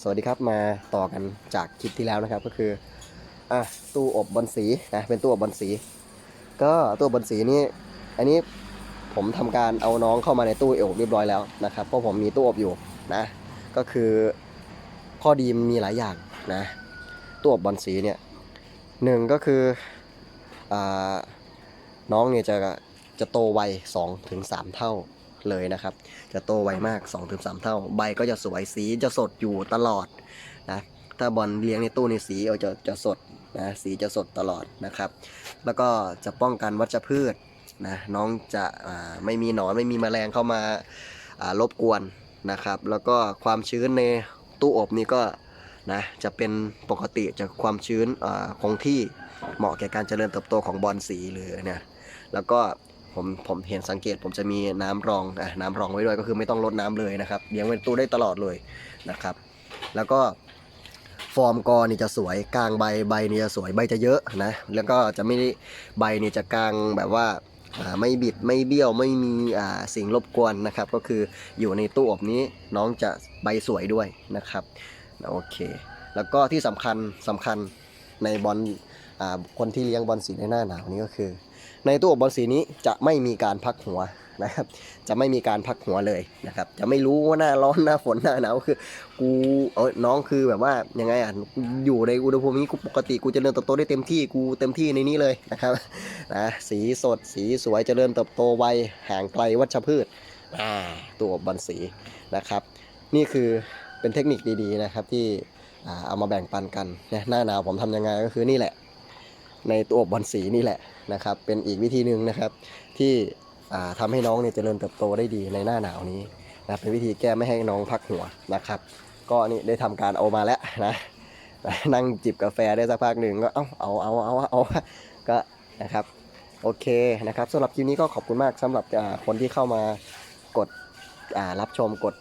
สวัสดีครับมาต่อกันจากคลิปที่แล้วนะครับก็คืออะตู้อบบอลสีนะเป็นตู้อบบอลสี ก็ตู้อบบอลสีนี่อันนี้ผมทำการเอาน้องเข้ามาในตู้อบเรียบร้อยแล้วนะครับเพราะผมมีตู้อบอยู่นะ ก็คือข้อดีมันมีหลายอย่างนะตู้อบบอลสีเนี่ยหนึ่งก็คืออ่าน้องเนี่ยจะจะโตไว2ถึง3เท่า เลยนะครับ จะโตไวมาก 2-3 เท่า ใบก็จะสวยสีจะสดอยู่ตลอดนะถ้าบอลเลี้ยงในตู้ในสีเอาจะจะสดนะสีจะสดตลอดนะครับ แล้วก็จะป้องกันวัชพืชนะน้องจะไม่มีหนอนไม่มีแมลงเข้ามาารบกวนนะครับ แล้วก็ความชื้นในตู้อบนี่ก็นะจะเป็นปกติจะความชื้นคงที่เหมาะแก่การเจริญเติบโตของบอลสีหรือเนี่ยแล้วก็ ผมผมเห็นสังเกตผมจะมีน้ำรองอะน้ำรองไว้ด้วยก็คือไม่ต้องลดน้ำเลยนะครับเลี้ยงไว้ในตู้ได้ตลอดเลยนะครับ แล้วก็ฟอร์มกอนี่จะสวยกลางใบใบนี่จะสวยใบจะเยอะนะแล้วก็จะไม่ได้ใบนี่จะกลางแบบว่าไม่บิดไม่เบี้ยวไม่มีสิ่งรบกวนนะครับ ก็คืออยู่ในตู้อบนี้น้องจะใบสวยด้วยนะครับโอเค แล้วก็ที่สำคัญสำคัญในบอล คนที่เลี้ยงบอลสีในหน้าหนาวนี้ก็คือ ในตู้อบบอลสีนี้จะไม่มีการพักหัวนะครับ จะไม่มีการพักหัวเลยนะครับ จะไม่รู้ว่าหน้าร้อนหน้าฝนหน้าหนาวคือ กูเออน้องคือแบบว่ายังไงอะอยู่ในอุณหภูมินี้กูปกติกูเจริญเติบโตได้เต็มที่กูเต็มที่ในนี้เลยนะครับนะสีสดสีสวยเจริญเติบโตไวห่างไกลวัชพืชอ่าตัวอบบอลสีนะครับ นี่คือเป็นเทคนิคดีๆนะครับที่เอามาแบ่งปันกันนะหน้าหนาวผมทำยังไงก็คือนี่แหละ ในตัวอบบอลสีนี่แหละนะครับ เป็นอีกวิธีหนึ่งนะครับ ที่อ่าทำให้น้องเนี่ยเจริญเติบโตได้ดีในหน้าหนาวนี้นะเป็นวิธีแก้ไม่ให้น้องพักหัวนะครับ ก็นี่ได้ทำการเอามาแล้วนะนั่งจิบกาแฟได้สักพักหนึ่งก็เอาเอาเอาเอาเอาก็นะครับโอเคนะครับสำหรับคลิปนี้ก็ขอบคุณมากสำหรับคนที่เข้ามากดรับชมกด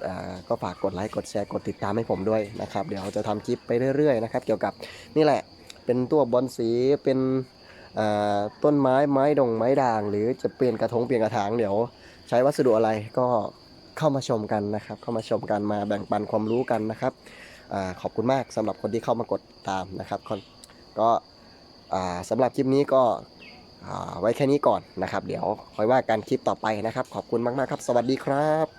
ก็ฝากกดไลค์กดแชร์กดติดตามให้ผมด้วยนะครับ เดี๋ยวจะทำคลิปไปเรื่อยๆนะครับ เกี่ยวกับนี่แหละ เป็นตัวบอลสีเป็นต้นไม้ไม้ดงไม้ด่าง หรือจะเปลี่ยนกระถงเปลี่ยนกระถางเดี๋ยว ใช้วัสดุอะไรก็เข้ามาชมกันนะครับ เข้ามาชมกันมาแบ่งปันความรู้กันนะครับอขอบคุณมากสำหรับคนที่เข้ามากดตามนะครับก็อ่าสำหรับคลิปนี้ก็ไว้แค่นี้ก่อนนะครับ เดี๋ยวค่อยว่ากันคลิปต่อไปนะครับ ขอบคุณมากๆครับ สวัสดีครับ